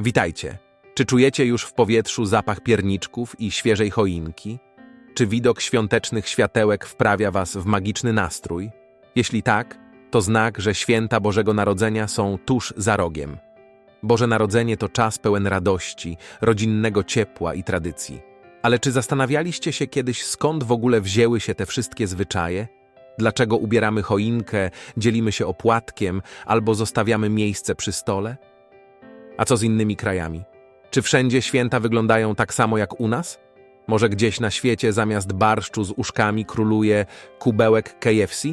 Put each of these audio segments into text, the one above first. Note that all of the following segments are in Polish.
Witajcie. Czy czujecie już w powietrzu zapach pierniczków i świeżej choinki? Czy widok świątecznych światełek wprawia was w magiczny nastrój? Jeśli tak, to znak, że święta Bożego Narodzenia są tuż za rogiem. Boże Narodzenie to czas pełen radości, rodzinnego ciepła i tradycji. Ale czy zastanawialiście się kiedyś, skąd w ogóle wzięły się te wszystkie zwyczaje? Dlaczego ubieramy choinkę, dzielimy się opłatkiem albo zostawiamy miejsce przy stole? A co z innymi krajami? Czy wszędzie święta wyglądają tak samo jak u nas? Może gdzieś na świecie zamiast barszczu z uszkami króluje kubełek KFC?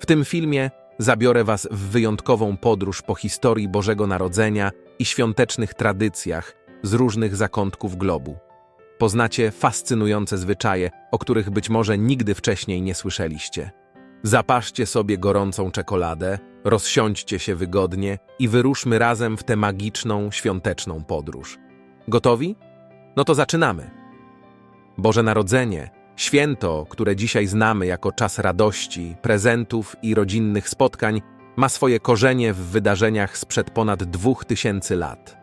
W tym filmie zabiorę Was w wyjątkową podróż po historii Bożego Narodzenia i świątecznych tradycjach z różnych zakątków globu. Poznacie fascynujące zwyczaje, o których być może nigdy wcześniej nie słyszeliście. Zapaszcie sobie gorącą czekoladę, rozsiądźcie się wygodnie i wyruszmy razem w tę magiczną, świąteczną podróż. Gotowi? No to zaczynamy. Boże Narodzenie, święto, które dzisiaj znamy jako czas radości, prezentów i rodzinnych spotkań, ma swoje korzenie w wydarzeniach sprzed ponad dwóch tysięcy lat.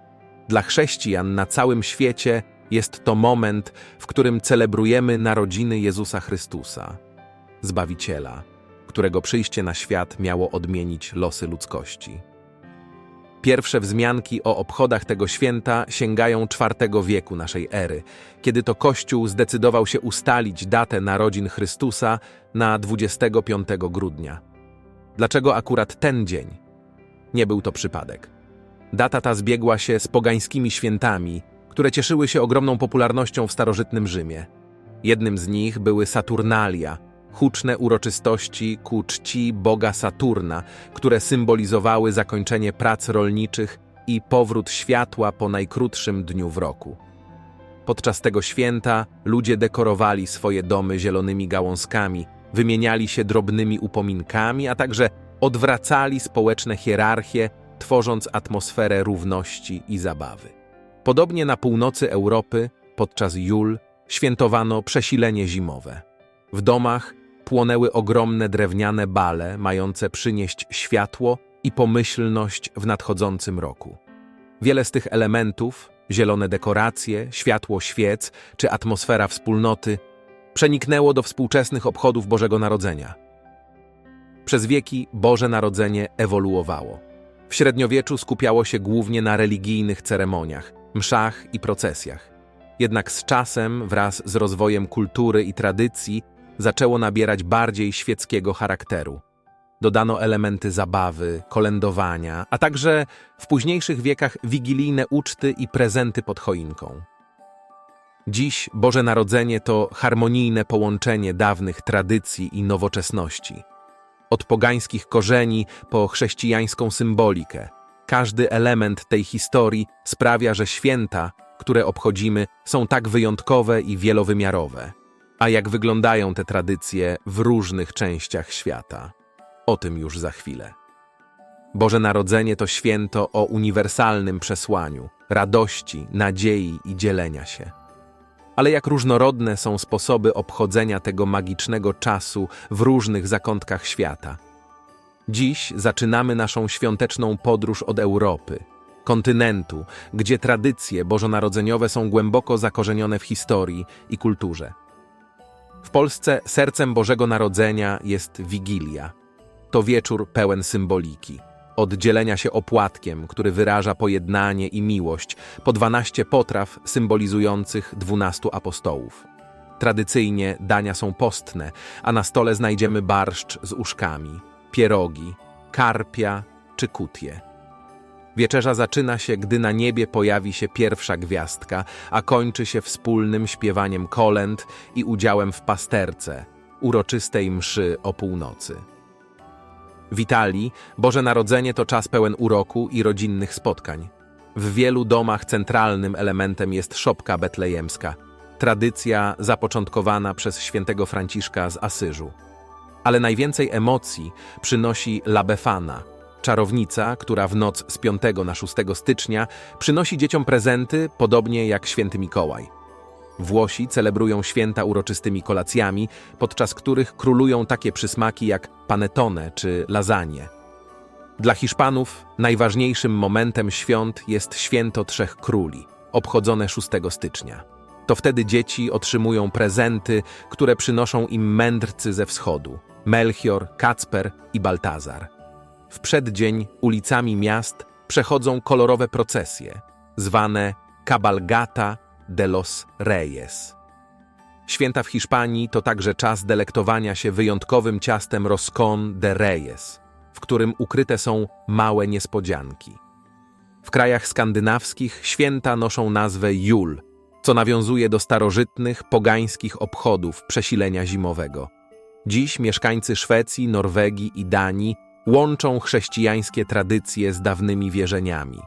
Dla chrześcijan na całym świecie jest to moment, w którym celebrujemy narodziny Jezusa Chrystusa, Zbawiciela, którego przyjście na świat miało odmienić losy ludzkości. Pierwsze wzmianki o obchodach tego święta sięgają IV wieku naszej ery, kiedy to Kościół zdecydował się ustalić datę narodzin Chrystusa na 25 grudnia. Dlaczego akurat ten dzień? Nie był to przypadek. Data ta zbiegła się z pogańskimi świętami, które cieszyły się ogromną popularnością w starożytnym Rzymie. Jednym z nich były Saturnalia, huczne uroczystości ku czci boga Saturna, które symbolizowały zakończenie prac rolniczych i powrót światła po najkrótszym dniu w roku. Podczas tego święta ludzie dekorowali swoje domy zielonymi gałązkami, wymieniali się drobnymi upominkami, a także odwracali społeczne hierarchie, tworząc atmosferę równości i zabawy. Podobnie na północy Europy, podczas Jul, świętowano przesilenie zimowe. W domach płonęły ogromne drewniane bale, mające przynieść światło i pomyślność w nadchodzącym roku. Wiele z tych elementów, zielone dekoracje, światło świec czy atmosfera wspólnoty, przeniknęło do współczesnych obchodów Bożego Narodzenia. Przez wieki Boże Narodzenie ewoluowało. W średniowieczu skupiało się głównie na religijnych ceremoniach, mszach i procesjach. Jednak z czasem, wraz z rozwojem kultury i tradycji, zaczęło nabierać bardziej świeckiego charakteru. Dodano elementy zabawy, kolędowania, a także w późniejszych wiekach wigilijne uczty i prezenty pod choinką. Dziś Boże Narodzenie to harmonijne połączenie dawnych tradycji i nowoczesności. Od pogańskich korzeni po chrześcijańską symbolikę. Każdy element tej historii sprawia, że święta, które obchodzimy, są tak wyjątkowe i wielowymiarowe. A jak wyglądają te tradycje w różnych częściach świata? O tym już za chwilę. Boże Narodzenie to święto o uniwersalnym przesłaniu, radości, nadziei i dzielenia się. Ale jak różnorodne są sposoby obchodzenia tego magicznego czasu w różnych zakątkach świata. Dziś zaczynamy naszą świąteczną podróż od Europy, kontynentu, gdzie tradycje bożonarodzeniowe są głęboko zakorzenione w historii i kulturze. W Polsce sercem Bożego Narodzenia jest Wigilia. To wieczór pełen symboliki. Od dzielenia się opłatkiem, który wyraża pojednanie i miłość, po dwanaście potraw symbolizujących dwunastu apostołów. Tradycyjnie dania są postne, a na stole znajdziemy barszcz z uszkami, pierogi, karpia czy kutie. Wieczerza zaczyna się, gdy na niebie pojawi się pierwsza gwiazdka, a kończy się wspólnym śpiewaniem kolęd i udziałem w pasterce, uroczystej mszy o północy. W Italii Boże Narodzenie to czas pełen uroku i rodzinnych spotkań. W wielu domach centralnym elementem jest szopka betlejemska, tradycja zapoczątkowana przez świętego Franciszka z Asyżu. Ale najwięcej emocji przynosi La Befana, czarownica, która w noc z 5 na 6 stycznia przynosi dzieciom prezenty, podobnie jak święty Mikołaj. Włosi celebrują święta uroczystymi kolacjami, podczas których królują takie przysmaki jak panettone czy lasagne. Dla Hiszpanów najważniejszym momentem świąt jest święto Trzech Króli, obchodzone 6 stycznia. To wtedy dzieci otrzymują prezenty, które przynoszą im mędrcy ze wschodu Melchior, Kacper i Baltazar. W przeddzień ulicami miast przechodzą kolorowe procesje, zwane Cabalgata de los Reyes. Święta w Hiszpanii to także czas delektowania się wyjątkowym ciastem Roscon de Reyes, w którym ukryte są małe niespodzianki. W krajach skandynawskich święta noszą nazwę Jul, co nawiązuje do starożytnych, pogańskich obchodów przesilenia zimowego. Dziś mieszkańcy Szwecji, Norwegii i Danii łączą chrześcijańskie tradycje z dawnymi wierzeniami.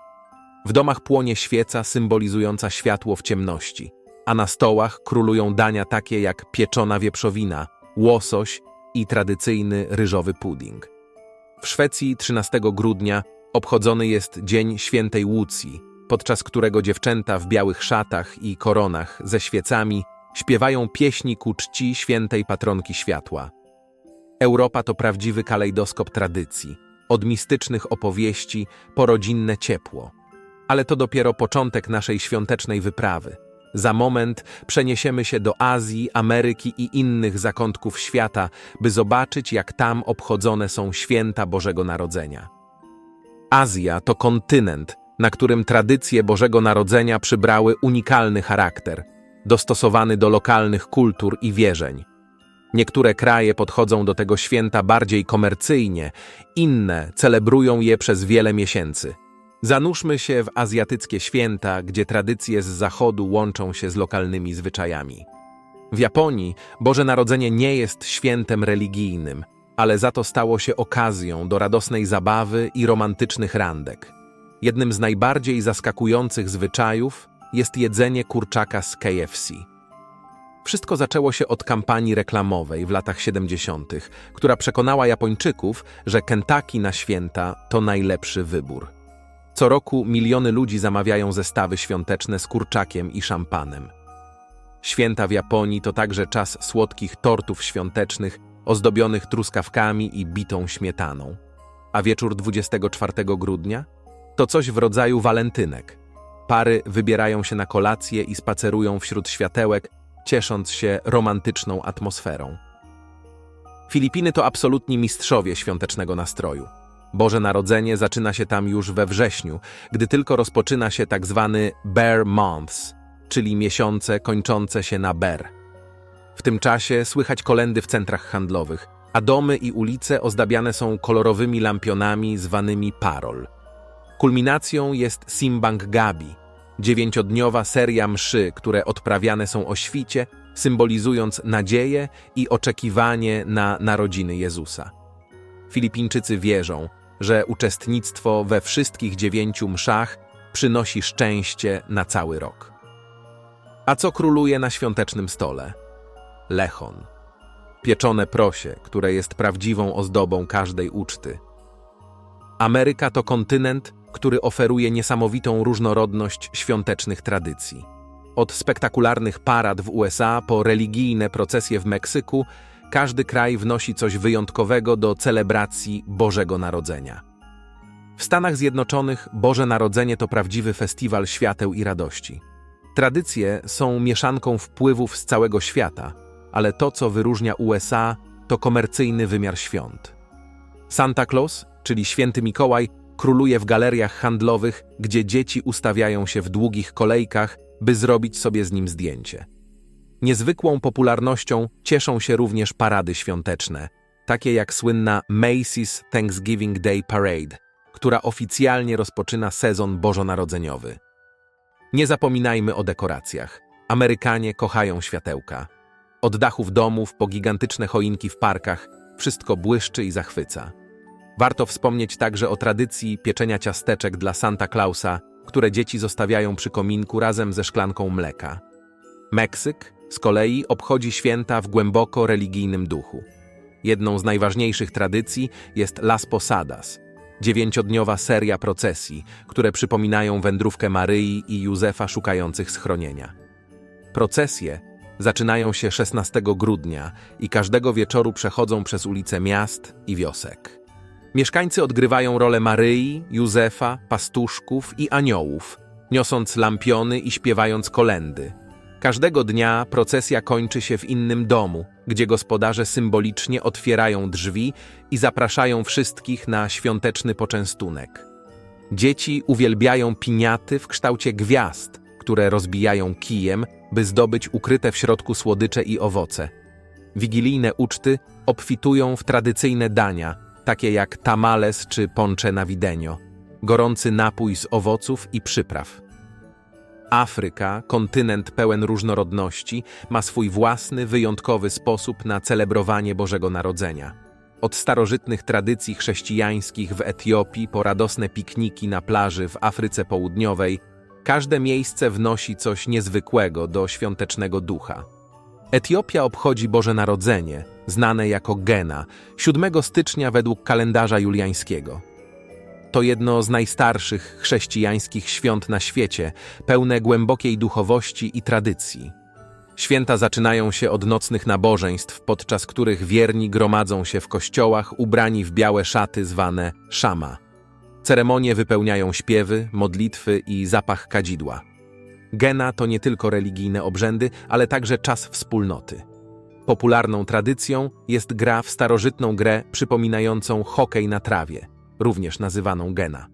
W domach płonie świeca symbolizująca światło w ciemności, a na stołach królują dania takie jak pieczona wieprzowina, łosoś i tradycyjny ryżowy pudding. W Szwecji 13 grudnia obchodzony jest Dzień Świętej Łucji, podczas którego dziewczęta w białych szatach i koronach ze świecami śpiewają pieśni ku czci świętej patronki światła. Europa to prawdziwy kalejdoskop tradycji, od mistycznych opowieści po rodzinne ciepło. Ale to dopiero początek naszej świątecznej wyprawy. Za moment przeniesiemy się do Azji, Ameryki i innych zakątków świata, by zobaczyć, jak tam obchodzone są święta Bożego Narodzenia. Azja to kontynent, na którym tradycje Bożego Narodzenia przybrały unikalny charakter, dostosowany do lokalnych kultur i wierzeń. Niektóre kraje podchodzą do tego święta bardziej komercyjnie, inne celebrują je przez wiele miesięcy. Zanurzmy się w azjatyckie święta, gdzie tradycje z zachodu łączą się z lokalnymi zwyczajami. W Japonii Boże Narodzenie nie jest świętem religijnym, ale za to stało się okazją do radosnej zabawy i romantycznych randek. Jednym z najbardziej zaskakujących zwyczajów jest jedzenie kurczaka z KFC. Wszystko zaczęło się od kampanii reklamowej w latach 70., która przekonała Japończyków, że Kentucky na święta to najlepszy wybór. Co roku miliony ludzi zamawiają zestawy świąteczne z kurczakiem i szampanem. Święta w Japonii to także czas słodkich tortów świątecznych ozdobionych truskawkami i bitą śmietaną. A wieczór 24 grudnia? To coś w rodzaju walentynek. Pary wybierają się na kolację i spacerują wśród światełek, ciesząc się romantyczną atmosferą. Filipiny to absolutni mistrzowie świątecznego nastroju. Boże Narodzenie zaczyna się tam już we wrześniu, gdy tylko rozpoczyna się tak zwany Bear Months, czyli miesiące kończące się na Ber. W tym czasie słychać kolendy w centrach handlowych, a domy i ulice ozdabiane są kolorowymi lampionami zwanymi parol. Kulminacją jest Simbang Gabi, dziewięciodniowa seria mszy, które odprawiane są o świcie, symbolizując nadzieję i oczekiwanie na narodziny Jezusa. Filipińczycy wierzą, że uczestnictwo we wszystkich dziewięciu mszach przynosi szczęście na cały rok. A co króluje na świątecznym stole? Lechon. Pieczone prosie, które jest prawdziwą ozdobą każdej uczty. Ameryka to kontynent, który oferuje niesamowitą różnorodność świątecznych tradycji. Od spektakularnych parad w USA po religijne procesje w Meksyku, każdy kraj wnosi coś wyjątkowego do celebracji Bożego Narodzenia. W Stanach Zjednoczonych Boże Narodzenie to prawdziwy festiwal świateł i radości. Tradycje są mieszanką wpływów z całego świata, ale to, co wyróżnia USA, to komercyjny wymiar świąt. Santa Claus, czyli święty Mikołaj, króluje w galeriach handlowych, gdzie dzieci ustawiają się w długich kolejkach, by zrobić sobie z nim zdjęcie. Niezwykłą popularnością cieszą się również parady świąteczne, takie jak słynna Macy's Thanksgiving Day Parade, która oficjalnie rozpoczyna sezon bożonarodzeniowy. Nie zapominajmy o dekoracjach. Amerykanie kochają światełka. Od dachów domów po gigantyczne choinki w parkach, wszystko błyszczy i zachwyca. Warto wspomnieć także o tradycji pieczenia ciasteczek dla Santa Clausa, które dzieci zostawiają przy kominku razem ze szklanką mleka. Meksyk z kolei obchodzi święta w głęboko religijnym duchu. Jedną z najważniejszych tradycji jest Las Posadas, dziewięciodniowa seria procesji, które przypominają wędrówkę Maryi i Józefa szukających schronienia. Procesje zaczynają się 16 grudnia i każdego wieczoru przechodzą przez ulice miast i wiosek. Mieszkańcy odgrywają rolę Maryi, Józefa, pastuszków i aniołów, niosąc lampiony i śpiewając kolendy. Każdego dnia procesja kończy się w innym domu, gdzie gospodarze symbolicznie otwierają drzwi i zapraszają wszystkich na świąteczny poczęstunek. Dzieci uwielbiają piniaty w kształcie gwiazd, które rozbijają kijem, by zdobyć ukryte w środku słodycze i owoce. Wigilijne uczty obfitują w tradycyjne dania, takie jak tamales czy poncze navideño, gorący napój z owoców i przypraw. Afryka, kontynent pełen różnorodności, ma swój własny, wyjątkowy sposób na celebrowanie Bożego Narodzenia. Od starożytnych tradycji chrześcijańskich w Etiopii po radosne pikniki na plaży w Afryce Południowej, każde miejsce wnosi coś niezwykłego do świątecznego ducha. Etiopia obchodzi Boże Narodzenie, znane jako Gena, 7 stycznia według kalendarza juliańskiego. To jedno z najstarszych chrześcijańskich świąt na świecie, pełne głębokiej duchowości i tradycji. Święta zaczynają się od nocnych nabożeństw, podczas których wierni gromadzą się w kościołach ubrani w białe szaty zwane szama. Ceremonie wypełniają śpiewy, modlitwy i zapach kadzidła. Gena to nie tylko religijne obrzędy, ale także czas wspólnoty. Popularną tradycją jest gra w starożytną grę przypominającą hokej na trawie, również nazywaną gena.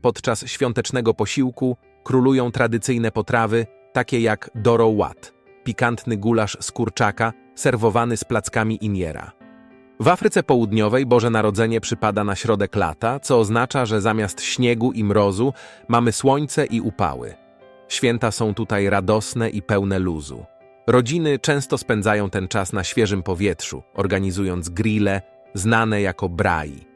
Podczas świątecznego posiłku królują tradycyjne potrawy, takie jak doro wat, pikantny gulasz z kurczaka serwowany z plackami iniera. W Afryce Południowej Boże Narodzenie przypada na środek lata, co oznacza, że zamiast śniegu i mrozu mamy słońce i upały. Święta są tutaj radosne i pełne luzu. Rodziny często spędzają ten czas na świeżym powietrzu, organizując grille, znane jako brai.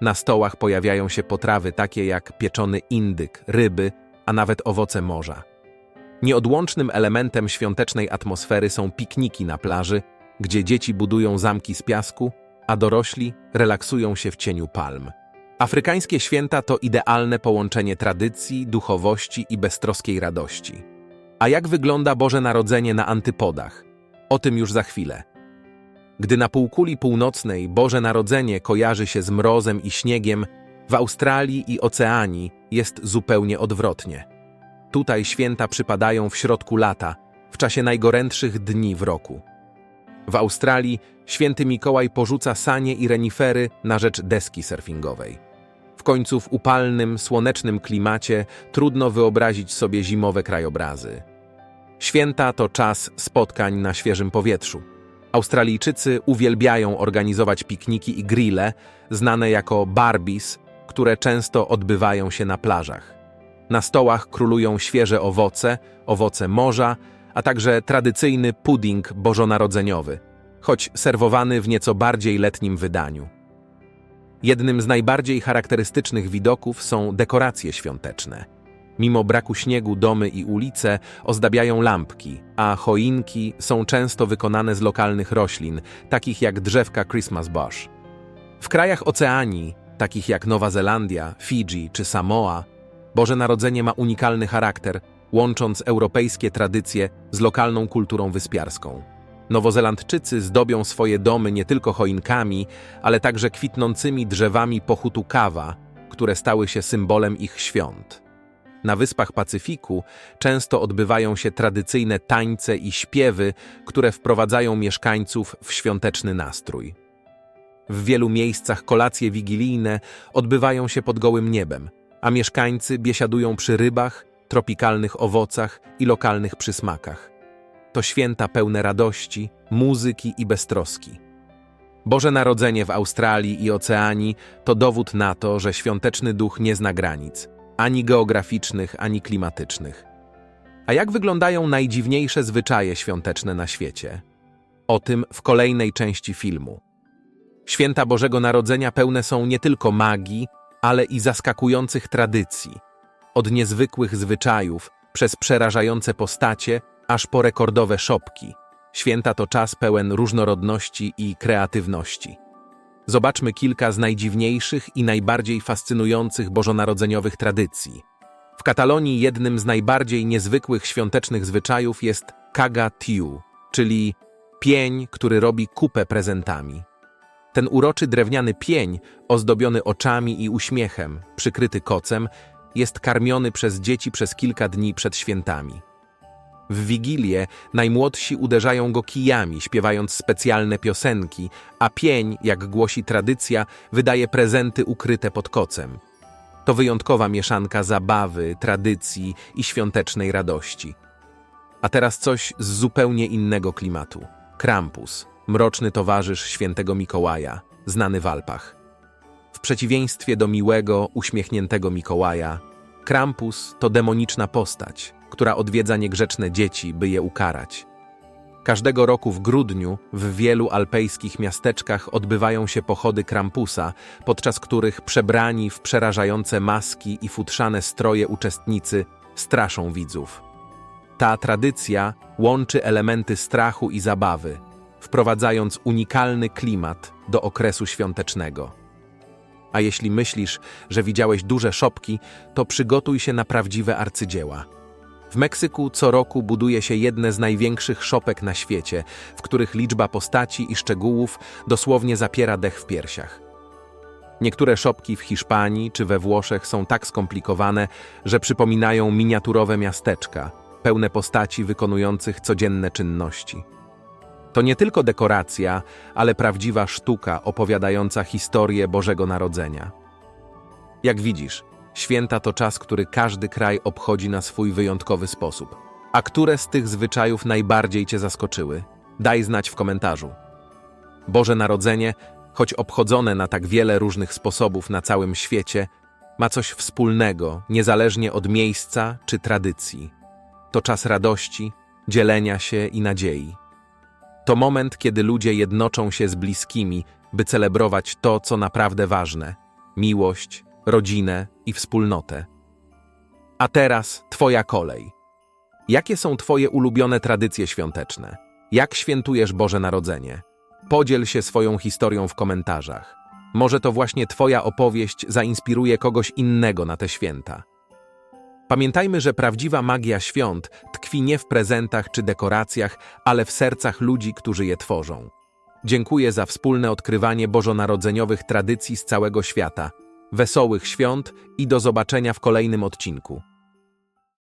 Na stołach pojawiają się potrawy takie jak pieczony indyk, ryby, a nawet owoce morza. Nieodłącznym elementem świątecznej atmosfery są pikniki na plaży, gdzie dzieci budują zamki z piasku, a dorośli relaksują się w cieniu palm. Afrykańskie święta to idealne połączenie tradycji, duchowości i beztroskiej radości. A jak wygląda Boże Narodzenie na antypodach? O tym już za chwilę. Gdy na półkuli północnej Boże Narodzenie kojarzy się z mrozem i śniegiem, w Australii i Oceanii jest zupełnie odwrotnie. Tutaj święta przypadają w środku lata, w czasie najgorętszych dni w roku. W Australii święty Mikołaj porzuca sanie i renifery na rzecz deski surfingowej. W końcu w upalnym, słonecznym klimacie trudno wyobrazić sobie zimowe krajobrazy. Święta to czas spotkań na świeżym powietrzu. Australijczycy uwielbiają organizować pikniki i grille, znane jako barbies, które często odbywają się na plażach. Na stołach królują świeże owoce, owoce morza, a także tradycyjny pudding bożonarodzeniowy, choć serwowany w nieco bardziej letnim wydaniu. Jednym z najbardziej charakterystycznych widoków są dekoracje świąteczne. Mimo braku śniegu domy i ulice ozdabiają lampki, a choinki są często wykonane z lokalnych roślin, takich jak drzewka Christmas bush. W krajach Oceanii, takich jak Nowa Zelandia, Fidżi czy Samoa, Boże Narodzenie ma unikalny charakter, łącząc europejskie tradycje z lokalną kulturą wyspiarską. Nowozelandczycy zdobią swoje domy nie tylko choinkami, ale także kwitnącymi drzewami pochutu kawa, które stały się symbolem ich świąt. Na wyspach Pacyfiku często odbywają się tradycyjne tańce i śpiewy, które wprowadzają mieszkańców w świąteczny nastrój. W wielu miejscach kolacje wigilijne odbywają się pod gołym niebem, a mieszkańcy biesiadują przy rybach, tropikalnych owocach i lokalnych przysmakach. To święta pełne radości, muzyki i beztroski. Boże Narodzenie w Australii i Oceanii to dowód na to, że świąteczny duch nie zna granic, ani geograficznych, ani klimatycznych. A jak wyglądają najdziwniejsze zwyczaje świąteczne na świecie? O tym w kolejnej części filmu. Święta Bożego Narodzenia pełne są nie tylko magii, ale i zaskakujących tradycji. Od niezwykłych zwyczajów, przez przerażające postacie, aż po rekordowe szopki. Święta to czas pełen różnorodności i kreatywności. Zobaczmy kilka z najdziwniejszych i najbardziej fascynujących bożonarodzeniowych tradycji. W Katalonii jednym z najbardziej niezwykłych świątecznych zwyczajów jest kaga tiu, czyli pień, który robi kupę prezentami. Ten uroczy drewniany pień, ozdobiony oczami i uśmiechem, przykryty kocem, jest karmiony przez dzieci przez kilka dni przed świętami. W Wigilię najmłodsi uderzają go kijami, śpiewając specjalne piosenki, a pień, jak głosi tradycja, wydaje prezenty ukryte pod kocem. To wyjątkowa mieszanka zabawy, tradycji i świątecznej radości. A teraz coś z zupełnie innego klimatu. Krampus, mroczny towarzysz świętego Mikołaja, znany w Alpach. W przeciwieństwie do miłego, uśmiechniętego Mikołaja, Krampus to demoniczna postać, która odwiedza niegrzeczne dzieci, by je ukarać. Każdego roku w grudniu w wielu alpejskich miasteczkach odbywają się pochody Krampusa, podczas których przebrani w przerażające maski i futrzane stroje uczestnicy straszą widzów. Ta tradycja łączy elementy strachu i zabawy, wprowadzając unikalny klimat do okresu świątecznego. A jeśli myślisz, że widziałeś duże szopki, to przygotuj się na prawdziwe arcydzieła. W Meksyku co roku buduje się jedne z największych szopek na świecie, w których liczba postaci i szczegółów dosłownie zapiera dech w piersiach. Niektóre szopki w Hiszpanii czy we Włoszech są tak skomplikowane, że przypominają miniaturowe miasteczka, pełne postaci wykonujących codzienne czynności. To nie tylko dekoracja, ale prawdziwa sztuka opowiadająca historię Bożego Narodzenia. Jak widzisz, święta to czas, który każdy kraj obchodzi na swój wyjątkowy sposób. A które z tych zwyczajów najbardziej Cię zaskoczyły? Daj znać w komentarzu. Boże Narodzenie, choć obchodzone na tak wiele różnych sposobów na całym świecie, ma coś wspólnego, niezależnie od miejsca czy tradycji. To czas radości, dzielenia się i nadziei. To moment, kiedy ludzie jednoczą się z bliskimi, by celebrować to, co naprawdę ważne miłość, rodzinę i wspólnotę. A teraz Twoja kolej. Jakie są Twoje ulubione tradycje świąteczne? Jak świętujesz Boże Narodzenie? Podziel się swoją historią w komentarzach. Może to właśnie Twoja opowieść zainspiruje kogoś innego na te święta. Pamiętajmy, że prawdziwa magia świąt tkwi nie w prezentach czy dekoracjach, ale w sercach ludzi, którzy je tworzą. Dziękuję za wspólne odkrywanie bożonarodzeniowych tradycji z całego świata. Wesołych świąt i do zobaczenia w kolejnym odcinku.